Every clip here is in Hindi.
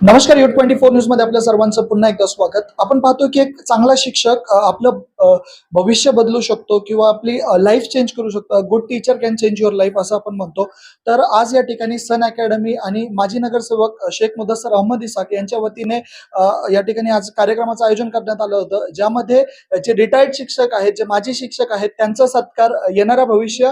नमस्कार यू ट्वेंटी फोर न्यूजमध्ये आपल्या सर्वांचं पुन्हा एकदा स्वागत. आपण पाहतो की एक चांगला शिक्षक आपलं भविष्य बदलू शकतो किंवा आपली लाईफ चेंज करू शकतो. Good teacher can change your life असं आपण म्हणतो. तर आज या ठिकाणी सन अकॅडमी आणि माजी नगरसेवक शेख मुदस्सर अहमद इसाक यांच्या वतीने या ठिकाणी आज कार्यक्रमाचं आयोजन करण्यात आलं होतं ज्यामध्ये जे रिटायर्ड शिक्षक आहेत जे माजी शिक्षक आहेत त्यांचा सत्कार येणाऱ्या भविष्य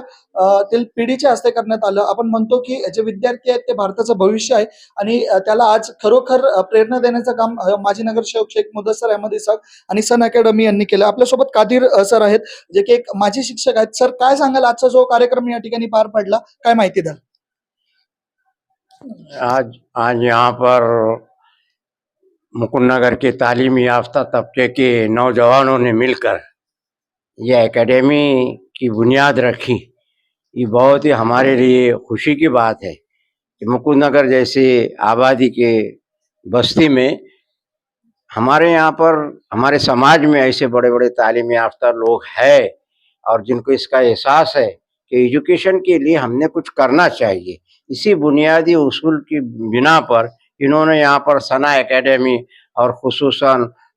तील पिढीच्या हस्ते करण्यात आलं. आपण म्हणतो की जे विद्यार्थी आहेत ते भारताचं भविष्य आहे आणि त्याला आज खरोखर प्रेरणा देण्याचं काम माजी नगरसेवक शेख मुदस्सर अहमद इसाक आणि सन अकॅडमी यांनी केलं. आपल्यासोबत कादिर कादीर सर आहेत जे की एक माजी शिक्षक आहेत. सर काय सांगाल? आजचा जो कार्यक्रम या ठिकाणी पार पडला काय माहिती द्याल? आज आज यहाँ पर मुकुंदनगर के तालीमी याफ्ता तबके के नौजवानों ने मिलकर यह एकेडमी की बुनियाद रखी। ये बहुत ही हमारे लिए खुशी की बात है कि मुकुंद नगर जैसे आबादी के बस्ती में हमारे यहाँ पर, हमारे समाज में ऐसे बड़े बड़े तालीम याफ्ता लोग हैं और जिनको इसका एहसास है कि एजुकेशन के लिए हमने कुछ करना चाहिए। इसी बुनियादी उसूल की बिना पर इन्होंने यहाँ पर सना एकेडमी और खसूस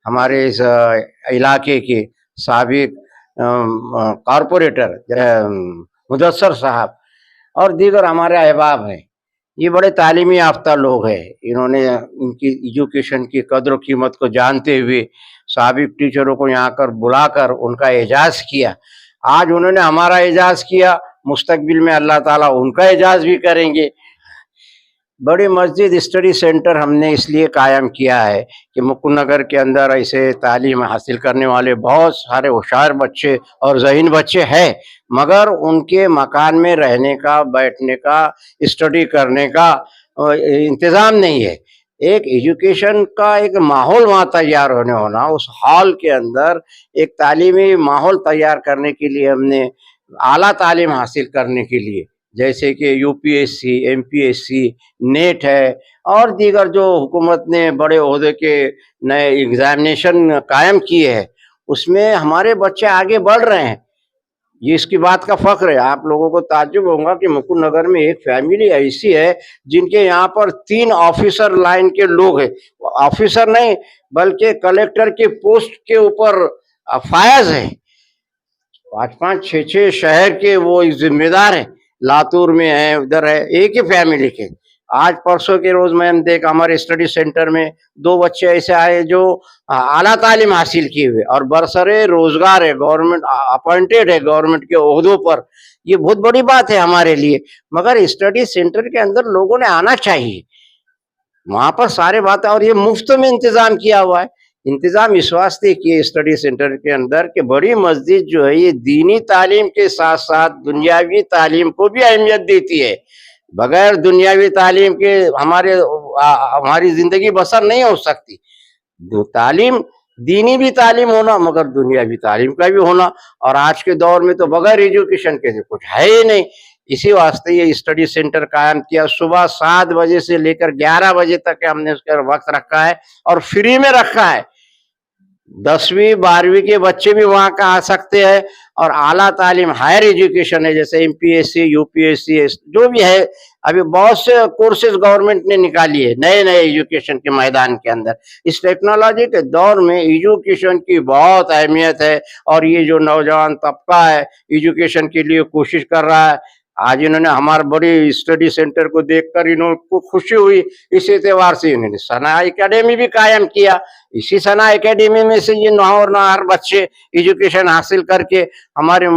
हमारे इस इलाके के सबक कॉरपोरेटर मुदसर साहब और दीगर हमारे अहबाब हैं। ये बड़े तालीमी याफ्ता लोग हैं। इन्होंने इनकी एजुकेशन की कदर कीमत को जानते हुए सबक टीचरों को यहाँ कर बुलाकर उनका एजाज़ किया। आज उन्होंने हमारा एजाज़ किया। मुस्तबिल में अल्लाह ताला उनका एजाज़ भी करेंगे। बड़ी मस्जिद स्टडी सेंटर हमने इसलिए कायम किया है कि मुकुंद नगर के अंदर ऐसे तालीम हासिल करने वाले बहुत सारे होशार बच्चे और जहीन बच्चे हैं, मगर उनके मकान में रहने का, बैठने का, स्टडी करने का इंतज़ाम नहीं है। एक एजुकेशन का एक माहौल वहाँ तैयार होने होना, उस हॉल के अंदर एक तालीमी माहौल तैयार करने के लिए हमने आला तालीम हासिल करने के लिए जैसे कि यूपीएससी एमपीएससी नेट है और दीगर जो हुकूमत ने बड़े अहदे के नए एग्जामिनेशन कायम किए हैं, उसमें हमारे बच्चे आगे बढ़ रहे हैं। ये इसकी बात का फख्र है। आप लोगों को ताजुब होगा कि मुकुंद नगर में एक फैमिली ऐसी है जिनके यहाँ पर तीन ऑफिसर लाइन के लोग हैं। ऑफिसर नहीं, बल्कि कलेक्टर के पोस्ट के ऊपर फायज है। पाँच पाँच छः छः शहर के वो जिम्मेदार हैं। लातूर में है, उधर है, एक ही फैमिली के। आज परसों के रोज मैंने देखा, हमारे स्टडी सेंटर में दो बच्चे ऐसे आए जो आला तालीम हासिल किए हुए। और बरसरे रोज़गार है गवर्नमेंट अपॉइंटेड है गवर्नमेंट के ओहदों पर। ये बहुत बड़ी बात है हमारे लिए। मगर स्टडी सेंटर के अंदर लोगों ने आना चाहिए। वहाँ पर सारे बातें, और ये मुफ़्त में इंतज़ाम किया हुआ है। इंतज़ाम इस वास्ते किए स्टडी सेंटर के अंदर कि बड़ी मस्जिद जो है, ये दीनी तालीम के साथ साथ दुनियावी तालीम को भी अहमियत देती है। बगैर दुनियावी तालीम के हमारे हमारी ज़िंदगी बसर नहीं हो सकती। तालीम, दीनी भी तालीम होना, मगर दुनियावी तालीम का भी होना। और आज के दौर में तो बगैर एजुकेशन के कुछ है ही नहीं। इसी वास्ते ये स्टडी सेंटर कायम किया। सुबह सात बजे से लेकर ग्यारह बजे तक हमने उसका वक्त रखा है और फ्री में रखा है। दसवीं, बारहवीं के बच्चे भी वहाँ का आ सकते हैं और आला तालीम, हायर एजुकेशन है, जैसे एम पी एस सी जो भी है, अभी बहुत से कोर्सेज गवर्नमेंट ने निकाली है नए नए एजुकेशन के मैदान के अंदर। इस टेक्नोलॉजी के दौर में एजुकेशन की बहुत अहमियत है और ये जो नौजवान तबका है एजुकेशन के लिए कोशिश कर रहा है आज इन्होंने हमारे बड़ी स्टडी सेंटर को देखकर इनको खुशी हुई। इसी त्यौहार से इन्होंने सना एकेडमी भी कायम किया। इसी सना एकेडमी में से ये नौ नहार बच्चे एजुकेशन हासिल करके हमारे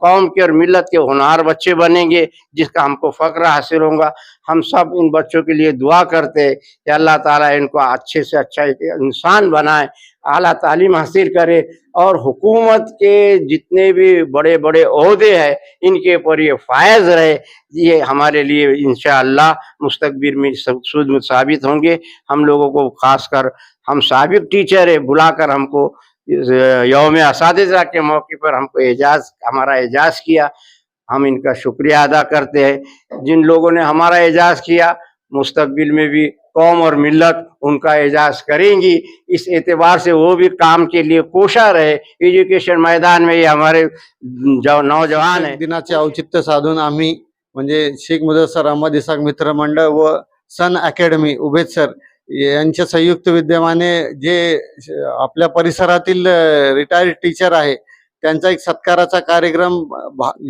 कौम के और मिलत के होनहार बच्चे बनेंगे, जिसका हमको फक्र हासिल होगा। हम सब इन बच्चों के लिए दुआ करते कि अल्लाह ताला इनको अच्छे से अच्छा इंसान बनाए, आला तालीम हासिल करे और हुकूमत के जितने भी बड़े बड़े अहदे हैं, इनके ऊपर ये फायज रहे। ये हमारे लिए इंशाअल्लाह मुस्तकबिर में सूद साबित होंगे। हम लोगों को खासकर, हम सबक टीचर है, बुलाकर हमको यौम इस के मौके पर हमको एजाज, हमारा एजाज किया। हम इनका शुक्रिया अदा करते हैं। जिन लोगों ने हमारा एजाज किया मुस्तकबिल में भी कौम और मिलत उनका एजाज करेंगी। इस एतबार से वो भी काम के लिए कोशा रहे। एजुकेशन मैदान में ये हमारे नौजवान है। दिनाचे औचित्य साधून आम्ही म्हणजे शेख मुदसर अहमद इसाक मित्र मंडळ व सन अकॅडमी उभेद सर यांच्या संयुक्त विद्यमाने जे आपल्या परिसरातील रिटायर्ड टीचर आहे त्यांचा एक सत्काराचा कार्यक्रम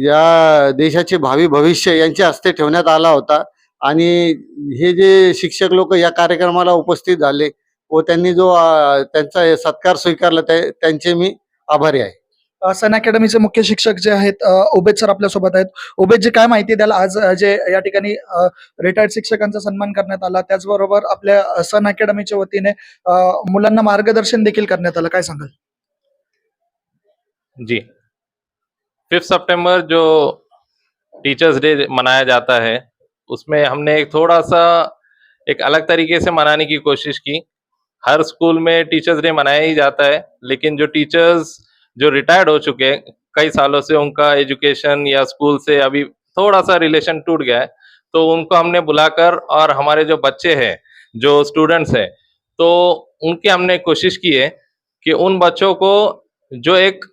या देशाचे भावी भविष्य यांच्या हस्ते ठेवण्यात आला होता. आणि हे जे शिक्षक लोक या कार्यक्रमाला उपस्थित झाले व त्यांनी जो त्यांचा सत्कार स्वीकारला त्यांचे मी आभारी आहे. सन अकॅडमीचे मुख्य शिक्षक जे आहेत अ, उबेद सर आपल्यासोबत आहेत. उबेद जी काय माहिती द्याल आज जे या ठिकाणी रिटायर्ड शिक्षकांचा सन्मान करण्यात आला त्याचबरोबर आपल्या सन अकॅडमीच्या वतीने मुलांना मार्गदर्शन देखील करण्यात आलं. काय सांगाल? जी। फिफ्थ सितंबर जो टीचर्स डे मनाया जाता है, उसमें हमने एक थोड़ा सा एक अलग तरीके से मनाने की कोशिश की। हर स्कूल में टीचर्स डे मनाया ही जाता है, लेकिन जो टीचर्स जो रिटायर्ड हो चुके हैं, कई सालों से उनका एजुकेशन या स्कूल से अभी थोड़ा सा रिलेशन टूट गया है तो उनको हमने बुलाकर और हमारे जो बच्चे हैं, जो स्टूडेंट्स हैं तो उनकी हमने कोशिश की है कि उन बच्चों को जो एक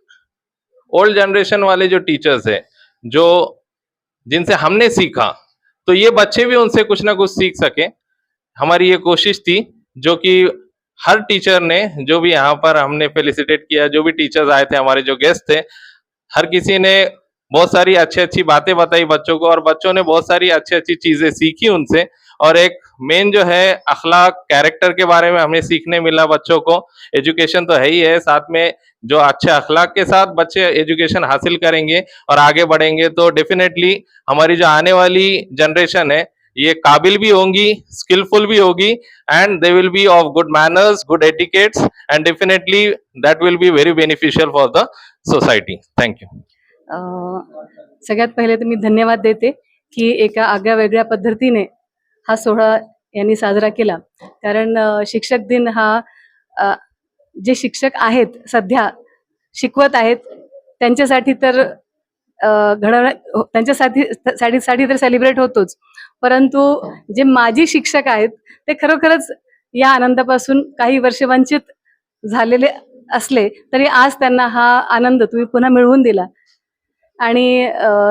ओल्ड जनरेशन वाले जो टीचर्स हैं, जो जिनसे हमने सीखा तो ये बच्चे भी उनसे कुछ ना कुछ सीख सके। हमारी ये कोशिश थी, जो कि हर टीचर ने, जो भी यहाँ पर हमने फेलिसिटेट किया, जो भी टीचर्स आए थे, हमारे जो गेस्ट थे, हर किसी ने बहुत सारी अच्छी अच्छी बातें बताई बच्चों को, और बच्चों ने बहुत सारी अच्छी अच्छी चीज़ें सीखी उनसे, और एक मेन जो है अखलाक कैरेक्टर के बारे में हमें सीखने मिला बच्चों को। एजुकेशन तो है ही है, साथ में जो अच्छे अखलाक के साथ बच्चे एजुकेशन हासिल करेंगे और आगे बढ़ेंगे तो डेफिनेटली हमारी जो आने वाली जनरेशन है, ये काबिल भी होंगी स्किलफुल भी होगी and they will be of good manners good etiquettes and definitely that will be very beneficial for the society thank you सगळ्यात पहिले तर मी धन्यवाद देते की एका आगळ्या वेगळ्या पद्धतीने हा सोहळा यांनी साजरा केला. कारण शिक्षक दिन हा जे शिक्षक आहेत सध्या शिकवत आहेत त्यांच्यासाठी तर घड घडवण्या हो, त्यांच्यासाठी साठी साठी तर सेलिब्रेट होतोच. परंतु जे माजी शिक्षक आहेत ते खरोखरच या आनंदापासून काही वर्ष वंचित झालेले असले तरी आज त्यांना हा आनंद तुम्ही पुन्हा मिळवून दिला. आणि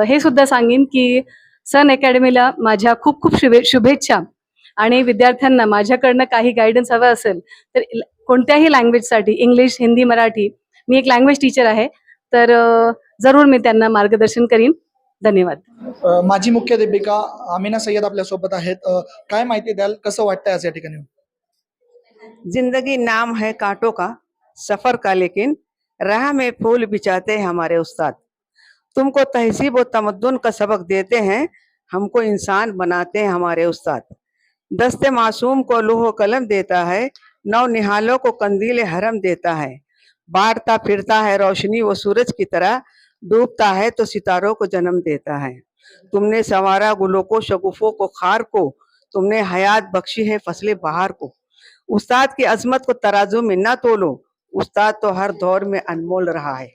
हे सुद्धा सांगेन की सन अकॅडमीला माझ्या खूप खूप शुभे शुभेच्छा. आणि विद्यार्थ्यांना माझ्याकडनं काही गायडन्स हवं असेल तर कोणत्याही लँग्वेजसाठी इंग्लिश हिंदी मराठी मी एक लँग्वेज टीचर आहे तर जरूर मी त्यांना मार्गदर्शन करीन. धन्यवाद. अ, माजी मुख्याध्यापिका आमिना सय्यद आपल्यासोबत आहेत. काय माहिती द्याल कसं वाटतंय आज या ठिकाणी? जिंदगी नाम है कांटों का सफर का लेकिन राह में फूल बिछाते हैं हमारे उस्ताद. तुमको तहजीब और तमद्दुन का सबक देते हैं, हमको इंसान बनाते हैं हमारे उस्ताद। दस्ते मासूम को लोह कलम देता है, नौ निहालों को कंदील हरम देता है। बांटता फिरता है, रोशनी वो सूरज की तरह डूबता है तो सितारों को जन्म देता है। तुमने संवारा गुलों को, शगुफों को, खार को, तुमने हयात बख्शी है फसले बहार को। उस्ताद की अजमत को तराजू में न तोलो, उस्ताद तो हर दौर में अनमोल रहा है।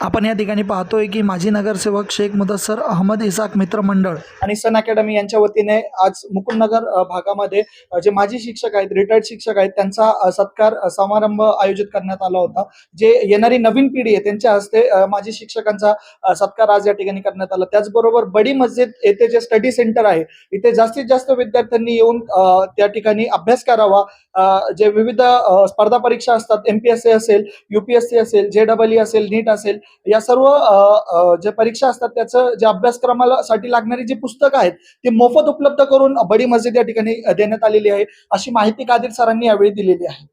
आपण या ठिकाणी पाहतोय की माजी नगरसेवक शेख मुदस्सर अहमद इसाक मित्र मंडळ आणि सन अकॅडमी यांच्या वतीने आज मुकुंदनगर भागामध्ये जे माजी शिक्षक आहेत रिटायर्ड शिक्षक आहेत त्यांचा सत्कार समारंभ आयोजित करण्यात आला होता. जे येणारी नवीन पिढी आहे त्यांच्या हस्ते माजी शिक्षकांचा सत्कार आज या ठिकाणी करण्यात आला. त्याचबरोबर बडी मस्जिद येथे जे स्टडी सेंटर आहे इथे जास्तीत जास्त विद्यार्थ्यांनी येऊन त्या ठिकाणी अभ्यास करावा. जे विविध स्पर्धा परीक्षा असतात एमपीएससी असेल युपीएससी असेल जे डबल ई असेल नीट असेल या सर्व अ, जे परीक्षा असतात त्याचं जे अभ्यासक्रमाला साठी लागणारी जी पुस्तकं आहेत ती मोफत उपलब्ध करून बडी मस्जिद या ठिकाणी देण्यात आलेली आहे. अशी माहिती कादिर सरांनी यावेळी दिलेली आहे.